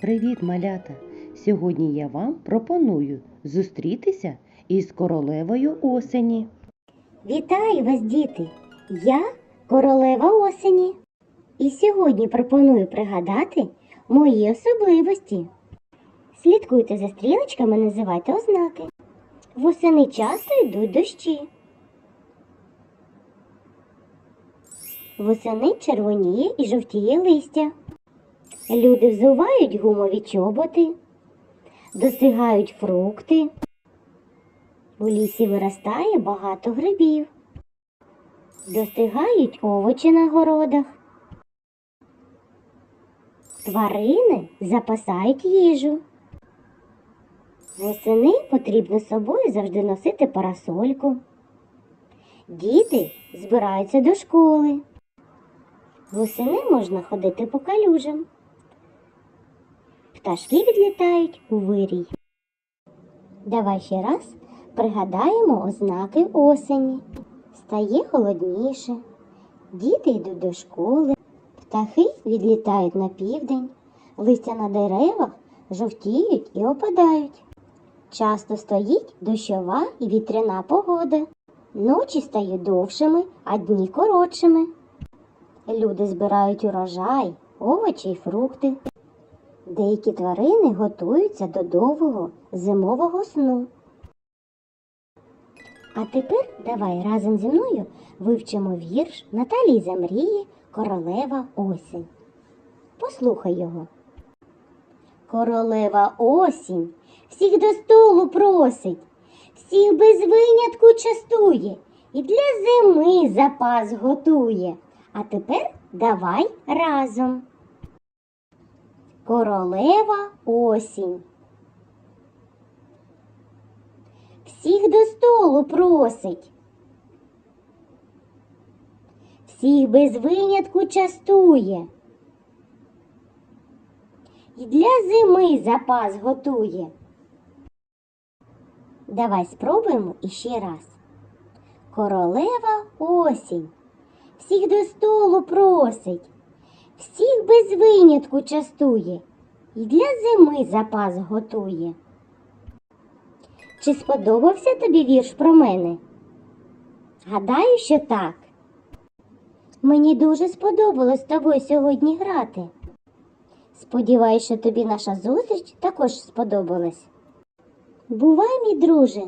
Привіт, малята! Сьогодні я вам пропоную зустрітися із королевою осені. Вітаю вас, діти! Я королева осені. І сьогодні пропоную пригадати мої особливості. Слідкуйте за стрілочками, називайте ознаки. Восени часто йдуть дощі. Восени червоніє і жовтіє листя. Люди взувають гумові чоботи, достигають фрукти. У лісі виростає багато грибів. Достигають овочі на городах. Тварини запасають їжу. Восени потрібно з собою завжди носити парасольку. Діти збираються до школи. Восени можна ходити по калюжам. Пташки відлітають у вирій. Давай ще раз пригадаємо ознаки осені. Стає холодніше, діти йдуть до школи, птахи відлітають на південь, листя на деревах жовтіють і опадають. Часто стоїть дощова і вітряна погода. Ночі стають довшими, а дні коротшими. Люди збирають урожай, овочі й фрукти. Деякі тварини готуються до довгого зимового сну. А тепер давай разом зі мною вивчимо вірш Наталії Замрії Королева осінь. Послухай його. Королева осінь всіх до столу просить, всіх без винятку частує і для зими запас готує. А тепер давай разом. Королева осінь. Всіх до столу просить. Всіх без винятку частує. І для зими запас готує. Давай спробуємо іще раз. Королева осінь. Всіх до столу просить. Всіх без винятку частує. І для зими запас готує. Чи сподобався тобі вірш про мене? Гадаю, що так. Мені дуже сподобалось з тобою сьогодні грати. Сподіваюсь, що тобі наша зустріч також сподобалась. Бувай, мій друже!